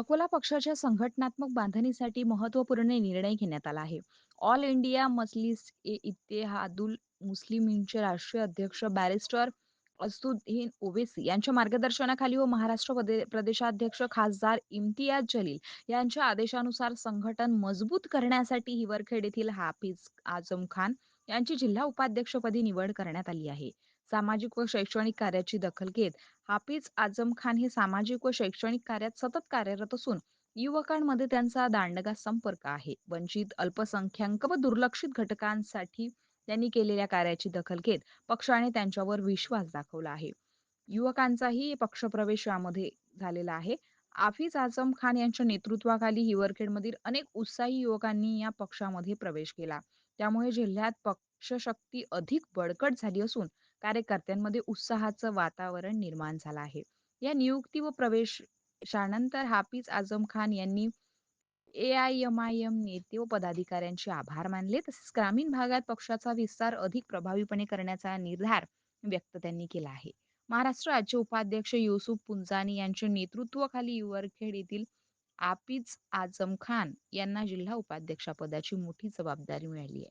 अकोला पक्षाच्या संघटनात्मक बांधणीसाठी महत्त्वपूर्ण निर्णय घेण्यात आला आहे. ऑल इंडिया मजलिस ए इत्तेहादुल मुस्लिमीनचे राष्ट्रीय अध्यक्ष बॅरिस्टर असदुद्दीन ओवेसी यांच्या मार्गदर्शनाखाली व महाराष्ट्र प्रदेशाध्यक्ष खासदार इम्तियाज जलील यांच्या आदेशानुसार संघटन मजबूत करण्यासाठी हिवरखेड येथील हाफिज आजम खान यांची जिल्हा उपाध्यक्षपदी निवड करण्यात आली आहे. सामाजिक व शैक्षणिक कार्याची दखल घेत हाफिज आजम खान हे सामाजिक व शैक्षणिक कार्यात सतत कार्यरत असून युवकांमध्ये त्यांचा दांडगा संपर्क आहे. वंचित, अल्पसंख्याक व दुर्लक्षित घटकांसाठी त्यांनी केलेल्या कार्याची दखल घेत पक्षाने त्यांच्यावर विश्वास दाखवला आहे. युवकांचाही पक्षप्रवेश यामध्ये झालेला आहे. आफिज आझम खान यांच्या नेतृत्वाखाली हिवरखेडमधील अनेक उत्साही युवकांनी या पक्षामध्ये प्रवेश केला. त्यामुळे जिल्ह्यात पक्षशक्ती अधिक बळकट झाली असून कार्यकर्त्यांमध्ये उत्साहाचं वातावरण निर्माण झालं आहे. या नियुक्ती व प्रवेशानंतर हाफिज आझम खान यांनी एआयएमआयएम नेते व पदाधिकाऱ्यांचे आभार मानले. तसेच ग्रामीण भागात पक्षाचा विस्तार अधिक प्रभावीपणे करण्याचा निर्धार व्यक्त त्यांनी केला आहे. महाराष्ट्र राज्य उपाध्यक्ष युसुफ पुंजानी यांच्या नेतृत्वाखाली युवरखेड येथील आपिज आझम खान यांना जिल्हा उपाध्यक्षपदाची मोठी जबाबदारी मिळाली आहे.